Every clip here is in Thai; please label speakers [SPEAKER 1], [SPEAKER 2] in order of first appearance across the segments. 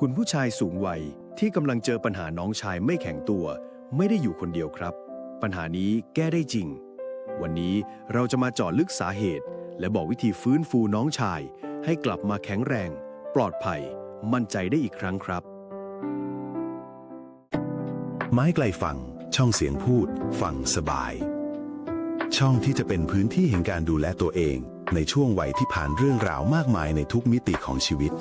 [SPEAKER 1] คุณผู้ชายสูงวัยที่กำลังเจอปัญหาน้องชายไม่แข็งตัว ไม่ได้อยู่คนเดียวครับ ปัญหานี้แก้ได้จริง วันนี้เราจะมาเจาะลึกสาเหตุ และบอกวิธีฟื้นฟูน้องชาย ให้กลับมาแข็งแรง ปลอดภัย มั่นใจได้อีกครั้งครับ
[SPEAKER 2] ไม้ไกลฝั่งช่องเสียงพูด ฟังสบาย ช่องที่จะเป็นพื้นที่แห่งการดูแลตัวเอง ในช่วงวัยที่ผ่านเรื่องราวมากมายในทุกมิติของชีวิต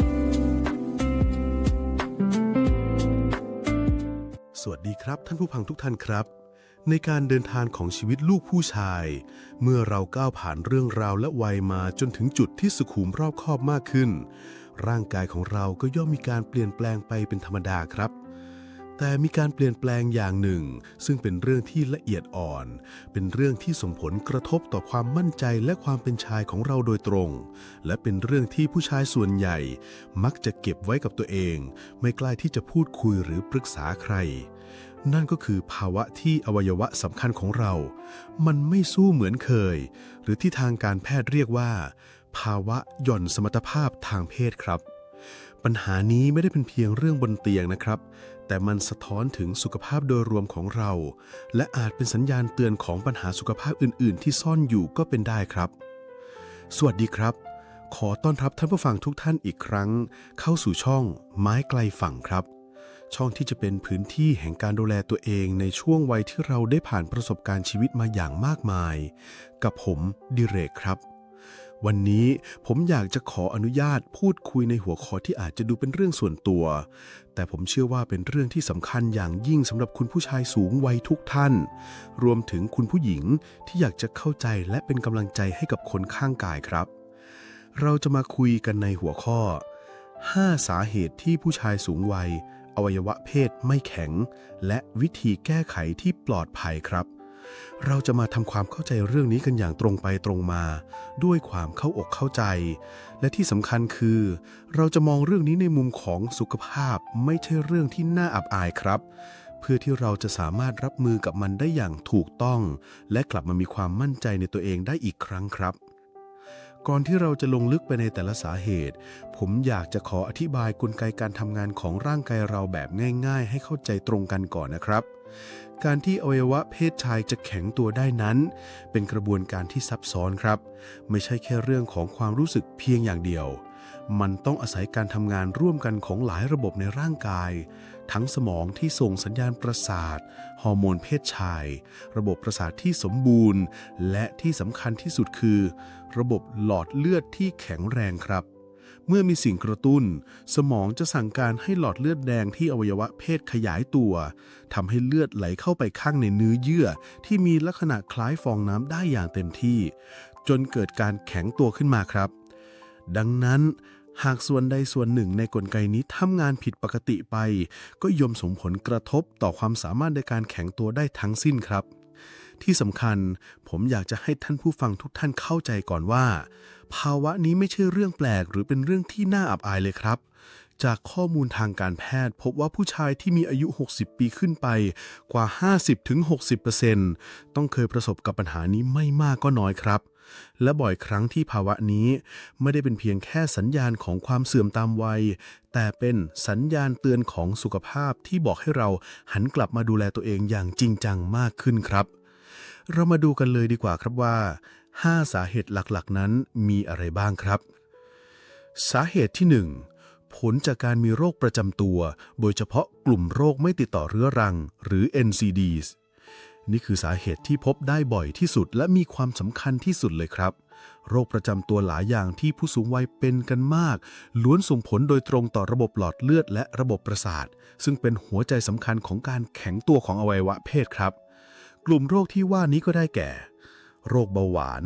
[SPEAKER 3] สวัสดีครับท่านผู้ฟังทุกท่านครับ ในการเดินทางของชีวิตลูกผู้ชาย เมื่อเราก้าวผ่านเรื่องราวและวัยมาจนถึงจุดที่สุขุมรอบคอบมากขึ้น ร่างกายของเราก็ย่อมมีการเปลี่ยนแปลงไปเป็นธรรมดาครับ แต่มีการเปลี่ยนแปลงอย่างหนึ่ง ซึ่งเป็นเรื่องที่ละเอียดอ่อน เป็นเรื่องที่ส่งผลกระทบต่อความมั่นใจและความเป็นชายของเราโดยตรง และเป็นเรื่องที่ผู้ชายส่วนใหญ่ มักจะเก็บไว้กับตัวเอง ไม่กล้าที่จะพูดคุยหรือปรึกษาใคร นั่นก็คือภาวะที่อวัยวะสำคัญของเรา มันไม่สู้เหมือนเคย หรือที่ทางการแพทย์เรียกว่า ภาวะหย่อนสมรรถภาพทางเพศครับปัญหานี้ไม่ได้เป็นเพียงเรื่องบนเตียงนะครับ แต่มันสะท้อนถึงสุขภาพโดยรวมของเรา และอาจเป็นสัญญาณเตือนของปัญหาสุขภาพอื่น ๆ ที่ซ่อนอยู่ก็เป็นได้ครับ สวัสดีครับ ขอต้อนรับท่านผู้ฟังทุกท่านอีกครั้ง เข้าสู่ช่องไม้ไกลฝั่งครับ ช่องที่จะเป็นพื้นที่แห่งการดูแลตัวเองในช่วงวัยที่เราได้ผ่านประสบการณ์ชีวิตมาอย่างมากมาย กับผมดิเรกครับ วันนี้ผมอยากจะขออนุญาตพูดคุยในหัวข้อที่อาจจะดูเป็นเรื่องส่วนตัว แต่ผมเชื่อว่าเป็นเรื่องที่สำคัญอย่างยิ่งสำหรับคุณผู้ชายสูงวัยทุกท่าน รวมถึงคุณผู้หญิงที่อยากจะเข้าใจและเป็นกำลังใจให้กับคนข้างกายครับ เราจะมาคุยกันในหัวข้อ 5 สาเหตุที่ผู้ชายสูงวัย อวัยวะเพศไม่แข็ง และวิธีแก้ไขที่ปลอดภัยครับ เราจะมาทำความเข้าใจเรื่องนี้กันอย่างตรงไปตรงมา ด้วยความเข้าอกเข้าใจ และที่สำคัญคือ เราจะมองเรื่องนี้ในมุมของสุขภาพไม่ใช่เรื่องที่น่าอับอายครับ เพื่อที่เราจะสามารถรับมือกับมันได้อย่างถูกต้อง และกลับมามีความมั่นใจในตัวเองได้อีกครั้งครับก่อนที่เราจะลงลึกไปในแต่ละสาเหตุ ผมอยากจะขออธิบายกลไกการทำงานของร่างกายเราแบบง่าย ๆ ให้เข้าใจตรงกันก่อนนะครับ การที่อวัยวะเพศชายจะแข็งตัวได้นั้น เป็นกระบวนการที่ซับซ้อนครับ ไม่ใช่แค่เรื่องของความรู้สึกเพียงอย่างเดียว มันต้องอาศัยการทำงานร่วมกันของหลายระบบในร่างกาย ทั้งสมองที่ส่งสัญญาณประสาท ฮอร์โมนเพศชาย ระบบประสาทที่สมบูรณ์ และที่สำคัญที่สุดคือ ระบบหลอดเลือดที่แข็งแรงครับ เมื่อมีสิ่งกระตุ้น สมองจะสั่งการให้หลอดเลือดแดงที่อวัยวะเพศขยายตัวทำให้เลือดไหลเข้าไปข้างในเนื้อเยื่อ ที่มีลักษณะคล้ายฟองน้ำได้อย่างเต็มที่ จนเกิดการแข็งตัวขึ้นมาครับ ดังนั้นหากส่วนใดส่วนหนึ่งในกลไกนี้ทำงานผิดปกติไป ก็ย่อมส่งผลกระทบต่อความสามารถในการแข็งตัวได้ทั้งสิ้นครับ ที่สำคัญ ผมอยากจะให้ท่านผู้ฟังทุกท่านเข้าใจก่อนว่า ภาวะนี้ไม่ใช่เรื่องแปลก หรือเป็นเรื่องที่น่าอับอายเลยครับจากข้อมูลทางการแพทย์ พบว่าผู้ชายที่มีอายุ 60 ปีขึ้นไปกว่า 50-60%ต้องเคยประสบกับปัญหานี้ไม่มากก็น้อยครับ และบ่อยครั้งที่ภาวะนี้ ไม่ได้เป็นเพียงแค่สัญญาณของความเสื่อมตามวัย แต่เป็นสัญญาณเตือนของสุขภาพที่บอกให้เราหันกลับมาดูแลตัวเองอย่างจริงจังมากขึ้นครับ เรามาดูกันเลยดีกว่าครับว่า 5 สาเหตุหลักๆ นั้นมีอะไรบ้างครับ สาเหตุที่ 1 ผลจากการมีโรคประจำตัว โดยเฉพาะกลุ่มโรคไม่ติดต่อเรื้อรัง หรือ NCDs นี่คือสาเหตุที่พบได้บ่อยที่สุดและมีความสำคัญที่สุดเลยครับ โรคประจำตัวหลายอย่างที่ผู้สูงวัยเป็นกันมาก ล้วนส่งผลโดยตรงต่อระบบหลอดเลือดและระบบประสาท ซึ่งเป็นหัวใจสำคัญของการแข็งตัวของอวัยวะเพศครับ กลุ่มโรคที่ว่านี้ก็ได้แก่ โรคเบาหวาน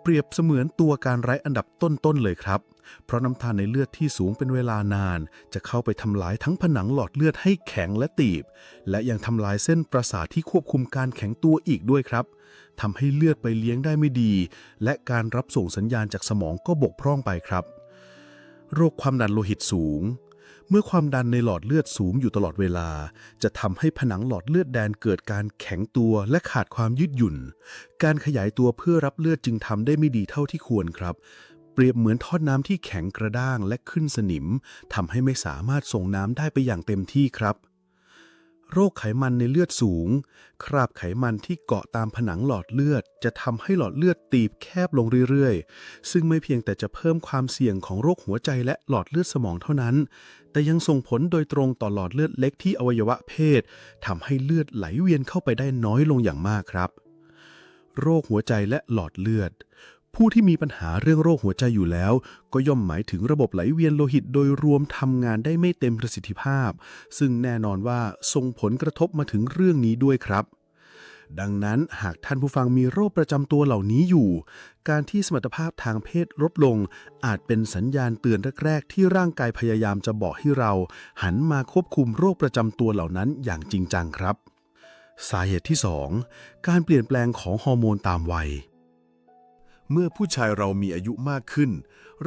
[SPEAKER 3] เปรียบเสมือนตัวการไร้อันดับต้นๆเลยครับ เพราะน้ำตาลในเลือดที่สูงเป็นเวลานาน จะเข้าไปทำลายทั้งผนังหลอดเลือดให้แข็งและตีบ และยังทำลายเส้นประสาทที่ควบคุมการแข็งตัวอีกด้วยครับทำให้เลือดไปเลี้ยงได้ไม่ดี และการรับส่งสัญญาณจากสมองก็บกพร่องไปครับ โรคความดันโลหิตสูง เมื่อความดันในหลอดเลือดสูงอยู่ตลอดเวลา จะทำให้ผนังหลอดเลือดแดนเกิดการแข็งตัวและขาดความยืดหยุ่น การขยายตัวเพื่อรับเลือดจึงทำได้ไม่ดีเท่าที่ควรครับ เปรียบเหมือนท่อน้ำที่แข็งกระด้างและขึ้นสนิมทำให้ไม่สามารถส่งน้ำได้ไปอย่างเต็มที่ครับ โรคไขมันในเลือดสูง คราบไขมันที่เกาะตามผนังหลอดเลือด จะทำให้หลอดเลือดตีบแคบลงเรื่อยๆ ซึ่งไม่เพียงแต่จะเพิ่มความเสี่ยงของโรคหัวใจและหลอดเลือดสมองเท่านั้น แต่ยังส่งผลโดยตรงต่อหลอดเลือดเล็กที่อวัยวะเพศทำให้เลือดไหลเวียนเข้าไปได้น้อยลงอย่างมากครับ โรคหัวใจและหลอดเลือด ผู้ที่มีปัญหาเรื่องโรคหัวใจอยู่แล้ว ก็ย่อมหมายถึงระบบไหลเวียนโลหิตโดยรวมทำงานได้ไม่เต็มประสิทธิภาพ ซึ่งแน่นอนว่าส่งผลกระทบมาถึงเรื่องนี้ด้วยครับ ดังนั้นหากท่านผู้ฟังมีโรคประจำตัวเหล่านี้อยู่ การที่สมรรถภาพทางเพศลดลง อาจเป็นสัญญาณเตือนแรก ๆ ที่ร่างกายพยายามจะบอกให้เรา หันมาควบคุมโรคประจำตัวเหล่านั้นอย่างจริงจังครับ สาเหตุที่ 2 การเปลี่ยนแปลงของฮอร์โมนตามวัย เมื่อผู้ชายเรามีอายุมากขึ้น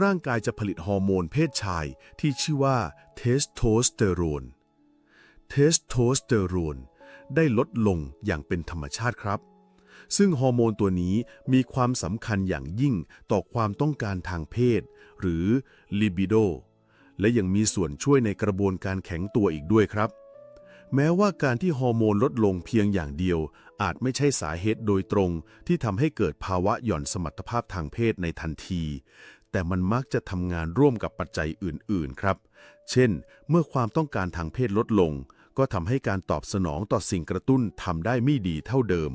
[SPEAKER 3] ร่างกายจะผลิตฮอร์โมนเพศชายที่ชื่อว่าเทสโทสเตอโรน เทสโทสเตอโรนได้ลดลงอย่างเป็นธรรมชาติครับ ซึ่งฮอร์โมนตัวนี้มีความสำคัญอย่างยิ่งต่อความต้องการทางเพศ หรือ libido และยังมีส่วนช่วยในกระบวนการแข็งตัวอีกด้วยครับ แม้ว่าการที่ฮอร์โมนลดลงเพียงอย่างเดียว อาจไม่ใช่สาเหตุโดยตรงที่ทำให้เกิดภาวะหย่อนสมรรถภาพทางเพศในทันที แต่มันมักจะทำงานร่วมกับปัจจัยอื่น ๆ ครับ เช่น เมื่อความต้องการทางเพศลดลง ก็ทำให้การตอบสนองต่อสิ่งกระตุ้นทำได้ไม่ดีเท่าเดิม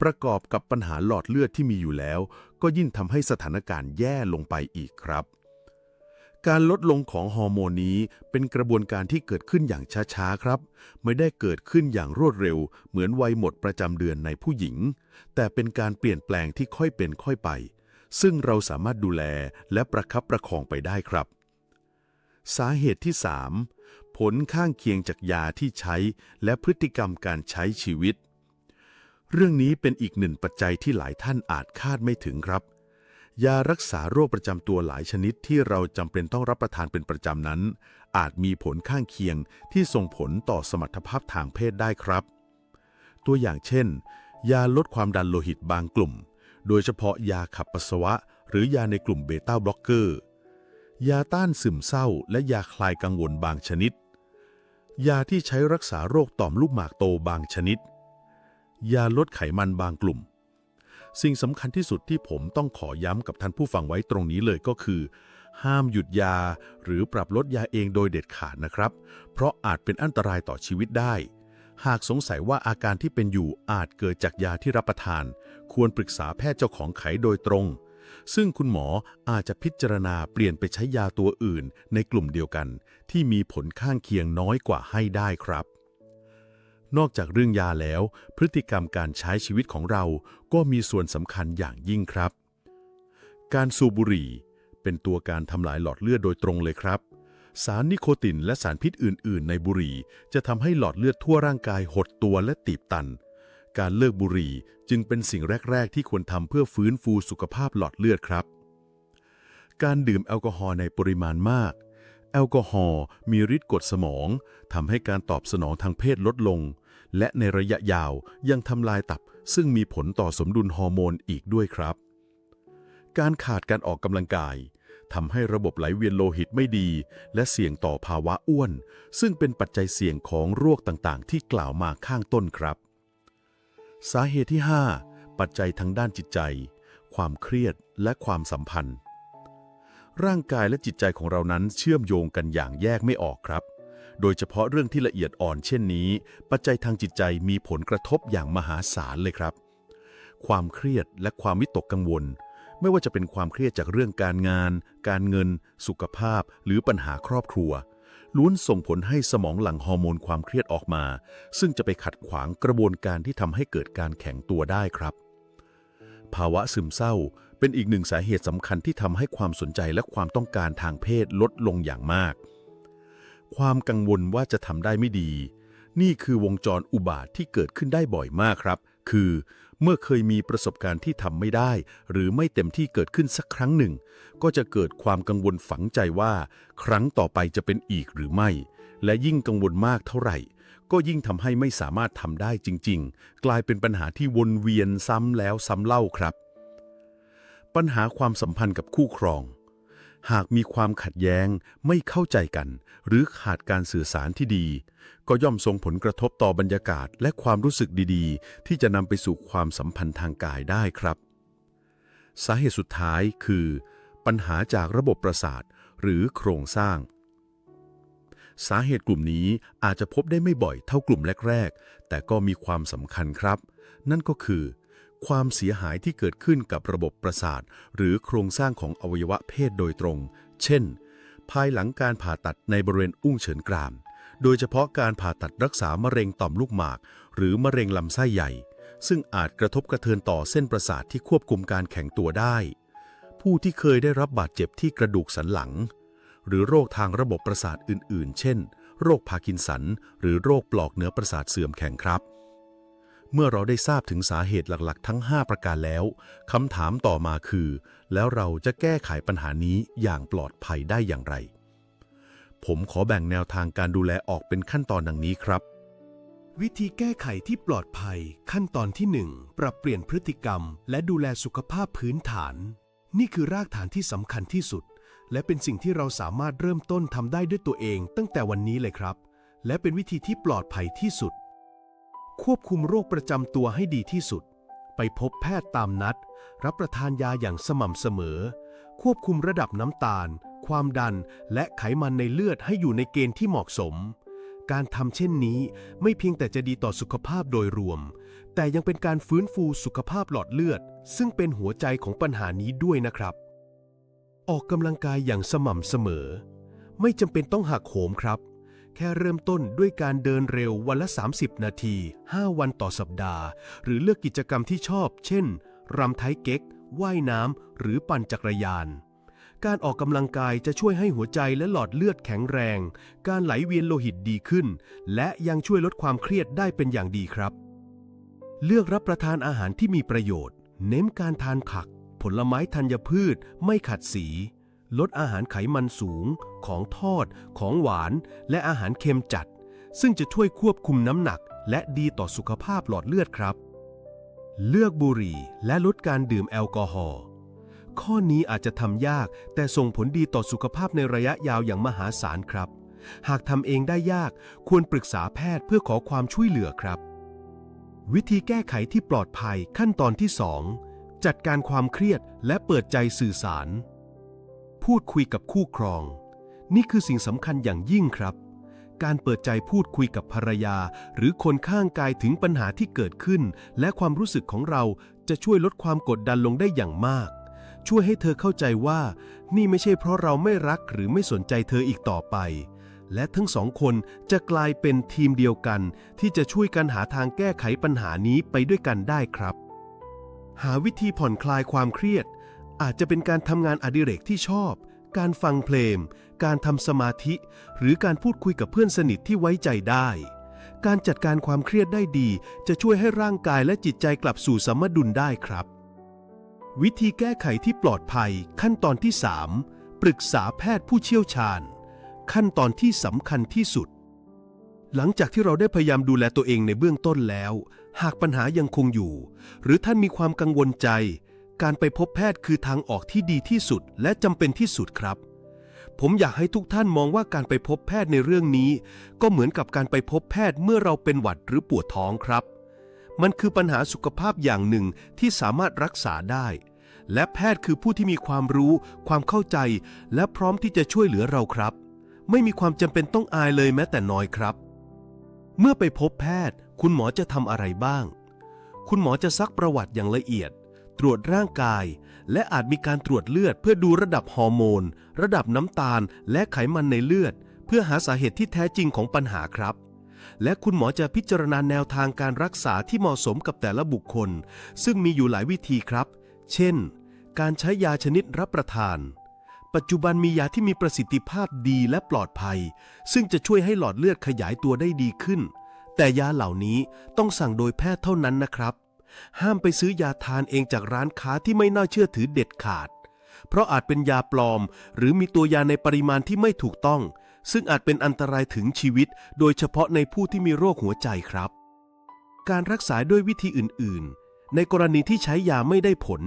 [SPEAKER 3] ประกอบกับปัญหาหลอดเลือดที่มีอยู่แล้ว ก็ยิ่งทำให้สถานการณ์แย่ลงไปอีกครับ การลดลงของฮอร์โมนนี้เป็นกระบวนการที่เกิดขึ้นอย่างช้าๆครับ ไม่ได้เกิดขึ้นอย่างรวดเร็ว เหมือนวัยหมดประจำเดือนในผู้หญิง แต่เป็นการเปลี่ยนแปลงที่ค่อยเป็นค่อยไป ซึ่งเราสามารถดูแลและประคับประคองไปได้ครับ สาเหตุที่ 3 ผลข้างเคียงจากยาที่ใช้และพฤติกรรมการใช้ชีวิต เรื่องนี้เป็นอีกหนึ่งปัจจัยที่หลายท่านอาจคาดไม่ถึงครับ ยารักษาโรคประจำตัวหลายชนิดที่เราจำเป็นต้องรับประทานเป็นประจำนั้น อาจมีผลข้างเคียงที่ส่งผลต่อสมรรถภาพทางเพศได้ครับ ตัวอย่างเช่น ยาลดความดันโลหิตบางกลุ่ม โดยเฉพาะยาขับปัสสาวะ หรือยาในกลุ่มเบต้าบล็อกเกอร์ ยาต้านซึมเศร้า และยาคลายกังวลบางชนิด ยาที่ใช้รักษาโรคต่อมลูกหมากโตบางชนิด ยาลดไขมันบางกลุ่ม สิ่งสำคัญที่สุดที่ผมต้องขอย้ำกับท่านผู้ฟังไว้ตรงนี้เลยก็คือ ห้ามหยุดยา หรือปรับลดยาเองโดยเด็ดขาดนะครับ เพราะอาจเป็นอันตรายต่อชีวิตได้ หากสงสัยว่าอาการที่เป็นอยู่อาจเกิดจากยาที่รับประทาน ควรปรึกษาแพทย์เจ้าของไขโดยตรง ซึ่งคุณหมออาจจะพิจารณาเปลี่ยนไปใช้ยาตัวอื่น ในกลุ่มเดียวกัน ที่มีผลข้างเคียงน้อยกว่าให้ได้ครับ นอกจากเรื่องยาแล้ว พฤติกรรมการใช้ชีวิตของเราก็มีส่วนสำคัญอย่างยิ่งครับ การสูบบุหรี่ เป็นตัวการทำลายหลอดเลือดโดยตรงเลยครับ สารนิโคตินและสารพิษอื่น ๆ ในบุหรี่ จะทำให้หลอดเลือดทั่วร่างกายหดตัวและตีบตัน การเลิกบุหรี่จึงเป็นสิ่งแรก ๆ ที่ควรทำเพื่อฟื้นฟูสุขภาพหลอดเลือดครับ การดื่มแอลกอฮอล์ในปริมาณมาก อลกอฮอล์มีฤทธิ์กดสมองทำให้การตอบสนองทางเพศลดลง และในระยะยาวยังทำลายตับ ซึ่งมีผลต่อสมดุลฮอร์โมนอีกด้วยครับ การขาดการออกกำลังกายทำให้ระบบไหลเวียนโลหิตไม่ดี และเสี่ยงต่อภาวะอ้วน ซึ่งเป็นปัจจัยเสี่ยงของโรคต่างๆ ที่กล่าวมาข้างต้นครับ สาเหตุที่ 5 ปัจจัยทางด้านจิตใจ ความเครียดและความสัมพันธ์ ร่างกายและจิตใจของเรานั้นเชื่อมโยงกันอย่างแยกไม่ออกครับ โดยเฉพาะเรื่องที่ละเอียดอ่อนเช่นนี้ ปัจจัยทางจิตใจมีผลกระทบอย่างมหาศาลเลยครับ ความเครียดและความวิตกกังวล ไม่ว่าจะเป็นความเครียดจากเรื่องการงาน การเงิน สุขภาพ หรือปัญหาครอบครัวล้วนส่งผลให้สมองหลั่งฮอร์โมนความเครียดออกมา ซึ่งจะไปขัดขวางกระบวนการที่ทำให้เกิดการแข็งตัวได้ครับ ภาวะซึมเศร้า เป็นอีกหนึ่งสาเหตุสำคัญที่ทำให้ความสนใจและความต้องการทางเพศลดลงอย่างมาก ความกังวลว่าจะทำได้ไม่ดี นี่คือวงจรอุบาทที่เกิดขึ้นได้บ่อยมากครับ คือเมื่อเคยมีประสบการณ์ที่ทำไม่ได้ หรือไม่เต็มที่เกิดขึ้นสักครั้งหนึ่ง ก็จะเกิดความกังวลฝังใจว่า ครั้งต่อไปจะเป็นอีกหรือไม่ และยิ่งกังวลมากเท่าไหร่ ก็ยิ่งทำให้ไม่สามารถทำได้จริง ๆ กลายเป็นปัญหาที่วนเวียนซ้ำแล้วซ้ำเล่าครับ ปัญหาความสัมพันธ์กับคู่ครอง หากมีความขัดแย้งไม่เข้าใจกัน หรือขาดการสื่อสารที่ดี ก็ย่อมส่งผลกระทบต่อบรรยากาศและความรู้สึกดีๆ ที่จะนำไปสู่ความสัมพันธ์ทางกายได้ครับ สาเหตุสุดท้ายคือ ปัญหาจากระบบประสาทหรือโครงสร้าง สาเหตุกลุ่มนี้อาจจะพบได้ไม่บ่อยเท่ากลุ่มแรก ๆ แต่ก็มีความสำคัญครับ นั่นก็คือ ความเสียหายที่เกิดขึ้นกับระบบประสาท หรือโครงสร้างของอวัยวะเพศโดยตรง เช่น ภายหลังการผ่าตัดในบริเวณอุ้งเฉินกราม โดยเฉพาะการผ่าตัดรักษามะเร็งต่อมลูกหมาก หรือมะเร็งลำไส้ใหญ่ ซึ่งอาจกระทบกระเทือนต่อเส้นประสาทที่ควบคุมการแข็งตัวได้ ผู้ที่เคยได้รับบาดเจ็บที่กระดูกสันหลัง หรือโรคทางระบบประสาทอื่น ๆ เช่น โรคพาร์กินสัน หรือโรคปลอกเนื้อประสาทเสื่อมแข็งครับ เมื่อเราได้ทราบถึงสาเหตุหลักๆ ทั้ง 5 ประการแล้วคำถามต่อมาคือ แล้วเราจะแก้ไขปัญหานี้อย่างปลอดภัยได้อย่างไร ผมขอแบ่งแนวทางการดูแลออกเป็นขั้นตอนดังนี้ครับ
[SPEAKER 1] วิธีแก้ไขที่ปลอดภัย ขั้นตอนที่ 1 ปรับเปลี่ยนพฤติกรรม และดูแลสุขภาพพื้นฐาน นี่คือรากฐานที่สำคัญที่สุด และเป็นสิ่งที่เราสามารถเริ่มต้นทำได้ด้วยตัวเองตั้งแต่วันนี้เลยครับ และเป็นวิธีที่ปลอดภัยที่สุด ควบคุมโรคประจำตัวให้ดีที่สุด ไปพบแพทย์ตามนัด รับประทานยาอย่างสม่ำเสมอ ควบคุมระดับน้ำตาล ความดัน และไขมันในเลือดให้อยู่ในเกณฑ์ที่เหมาะสม การทำเช่นนี้ไม่เพียงแต่จะดีต่อสุขภาพโดยรวม แต่ยังเป็นการฟื้นฟูสุขภาพหลอดเลือด ซึ่งเป็นหัวใจของปัญหานี้ด้วยนะครับ ออกกำลังกายอย่างสม่ำเสมอ ไม่จำเป็นต้องหักโหมครับ แค่เริ่มต้นด้วยการเดินเร็ววันละ 30 นาที 5 วันต่อสัปดาห์ หรือเลือกกิจกรรมที่ชอบ เช่น รำไทยเก๊ก ว่ายน้ำ หรือปั่นจักรยาน การออกกำลังกายจะช่วยให้หัวใจและหลอดเลือดแข็งแรง การไหลเวียนโลหิตดีขึ้น และยังช่วยลดความเครียดได้เป็นอย่างดีครับ เลือกรับประทานอาหารที่มีประโยชน์ เน้นการทานผัก ผลไม้ธัญพืช ไม่ขัดสี ลดอาหารไขมันสูง ของทอด ของหวาน และอาหารเค็มจัด ซึ่งจะช่วยควบคุมน้ำหนัก และดีต่อสุขภาพหลอดเลือดครับ เลือกบุหรี่และลดการดื่มแอลกอฮอล์ข้อนี้อาจจะทำยาก แต่ส่งผลดีต่อสุขภาพในระยะยาวอย่างมหาศาลครับ หากทำเองได้ยากควรปรึกษาแพทย์เพื่อขอความช่วยเหลือครับ วิธีแก้ไขที่ปลอดภัยขั้นตอนที่ 2 จัดการความเครียดและเปิดใจสื่อสาร พูดคุยกับคู่ครอง นี่คือสิ่งสำคัญอย่างยิ่งครับ การเปิดใจพูดคุยกับภรรยา หรือคนข้างกายถึงปัญหาที่เกิดขึ้น และความรู้สึกของเราจะช่วยลดความกดดันลงได้อย่างมาก ช่วยให้เธอเข้าใจว่า นี่ไม่ใช่เพราะเราไม่รักหรือไม่สนใจเธออีกต่อไป และทั้งสองคนจะกลายเป็นทีมเดียวกัน ที่จะช่วยกันหาทางแก้ไขปัญหานี้ไปด้วยกันได้ครับหาวิธีผ่อนคลายความเครียด อาจจะเป็นการทำงานอดิเรกที่ชอบ การฟังเพลง การทำสมาธิ หรือการพูดคุยกับเพื่อนสนิทที่ไว้ใจได้ การจัดการความเครียดได้ดี จะช่วยให้ร่างกายและจิตใจกลับสู่สมดุลได้ครับ วิธีแก้ไขที่ปลอดภัย ขั้นตอนที่ 3 ปรึกษาแพทย์ผู้เชี่ยวชาญ ขั้นตอนที่สำคัญที่สุด หลังจากที่เราได้พยายามดูแลตัวเองในเบื้องต้นแล้ว หากปัญหายังคงอยู่ หรือท่านมีความกังวลใจ การไปพบแพทย์คือทางออกที่ดีที่สุดและจำเป็นที่สุดครับ ผมอยากให้ทุกท่านมองว่าการไปพบแพทย์ในเรื่องนี้ ก็เหมือนกับการไปพบแพทย์เมื่อเราเป็นหวัดหรือปวดท้องครับ มันคือปัญหาสุขภาพอย่างหนึ่งที่สามารถรักษาได้ และแพทย์คือผู้ที่มีความรู้ ความเข้าใจ และพร้อมที่จะช่วยเหลือเราครับ ไม่มีความจำเป็นต้องอายเลยแม้แต่น้อยครับ เมื่อไปพบแพทย์ คุณหมอจะทำอะไรบ้าง คุณหมอจะซักประวัติอย่างละเอียด ตรวจร่างกาย และอาจมีการตรวจเลือดเพื่อดูระดับฮอร์โมน ระดับน้ำตาล และไขมันในเลือด เพื่อหาสาเหตุที่แท้จริงของปัญหาครับ และคุณหมอจะพิจารณาแนวทางการรักษาที่เหมาะสมกับแต่ละบุคคล ซึ่งมีอยู่หลายวิธีครับ เช่น การใช้ยาชนิดรับประทาน ปัจจุบันมียาที่มีประสิทธิภาพดีและปลอดภัย ซึ่งจะช่วยให้หลอดเลือดขยายตัวได้ดีขึ้น แต่ยาเหล่านี้ต้องสั่งโดยแพทย์เท่านั้นนะครับ ห้ามไปซื้อยาทานเองจากร้านค้าที่ไม่น่าเชื่อถือเด็ดขาด เพราะอาจเป็นยาปลอม หรือมีตัวยาในปริมาณที่ไม่ถูกต้อง ซึ่งอาจเป็นอันตรายถึงชีวิต โดยเฉพาะในผู้ที่มีโรคหัวใจครับ การรักษาด้วยวิธีอื่น ๆ ในกรณีที่ใช้ยาไม่ได้ผล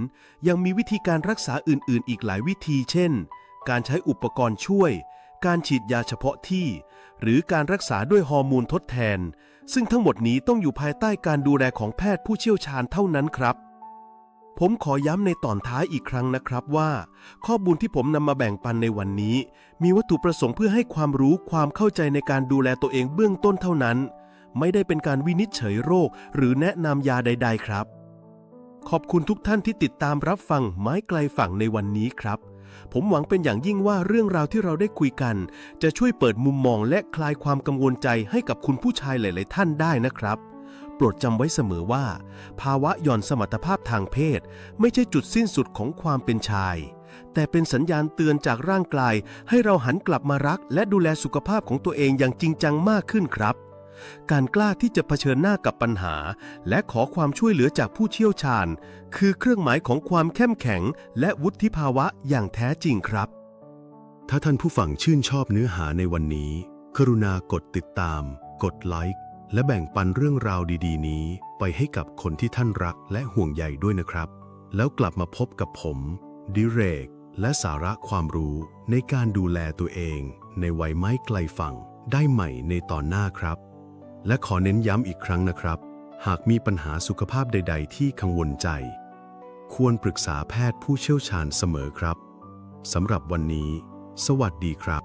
[SPEAKER 1] ยังมีวิธีการรักษาอื่น ๆ อีกหลายวิธี เช่น
[SPEAKER 3] การใช้อุปกรณ์ช่วย การฉีดยาเฉพาะที่ หรือการรักษาด้วยฮอร์โมนทดแทน ซึ่งทั้งหมดนี้ต้องอยู่ภายใต้การดูแลของแพทย์ผู้เชี่ยวชาญเท่านั้นครับ ผมขอย้ำในตอนท้ายอีกครั้งนะครับว่า ข้อมูลที่ผมนำมาแบ่งปันในวันนี้ มีวัตถุประสงค์เพื่อให้ความรู้ความเข้าใจในการดูแลตัวเองเบื้องต้นเท่านั้น ไม่ได้เป็นการวินิจเฉยโรค หรือแนะนำยาใด ๆ ครับ ขอบคุณทุกท่านที่ติดตามรับฟังไม้ไกลฝั่งในวันนี้ครับ ผมหวังเป็นอย่างยิ่งว่าเรื่องราวที่เราได้คุยกัน จะช่วยเปิดมุมมองและคลายความกังวลใจให้กับคุณผู้ชายหลาย ๆ ท่านได้นะครับ โปรดจำไว้เสมอว่า ภาวะหย่อนสมรรถภาพทางเพศ ไม่ใช่จุดสิ้นสุดของความเป็นชาย แต่เป็นสัญญาณเตือนจากร่างกายให้เราหันกลับมารัก และดูแลสุขภาพของตัวเองอย่างจริงจังมากขึ้นครับ การกล้าที่จะเผชิญหน้ากับปัญหา และขอความช่วยเหลือจากผู้เชี่ยวชาญ คือเครื่องหมายของความเข้มแข็ง และวุฒิภาวะอย่างแท้จริงครับ
[SPEAKER 2] ถ้าท่านผู้ฟังชื่นชอบเนื้อหาในวันนี้ กรุณากดติดตาม กดไลค์และแบ่งปันเรื่องราวดี ๆ นี้ ไปให้กับคนที่ท่านรักและห่วงใยด้วยนะครับ แล้วกลับมาพบกับผม ดิเรก และสาระความรู้ในการดูแลตัวเอง ในวัยไม่ไกลฝั่งได้ใหม่ในตอนหน้าครับ และขอเน้นย้ำอีกครั้งนะครับ หากมีปัญหาสุขภาพใด ๆ ที่กังวลใจ ควรปรึกษาแพทย์ผู้เชี่ยวชาญเสมอครับสำหรับวันนี้ สวัสดีครับ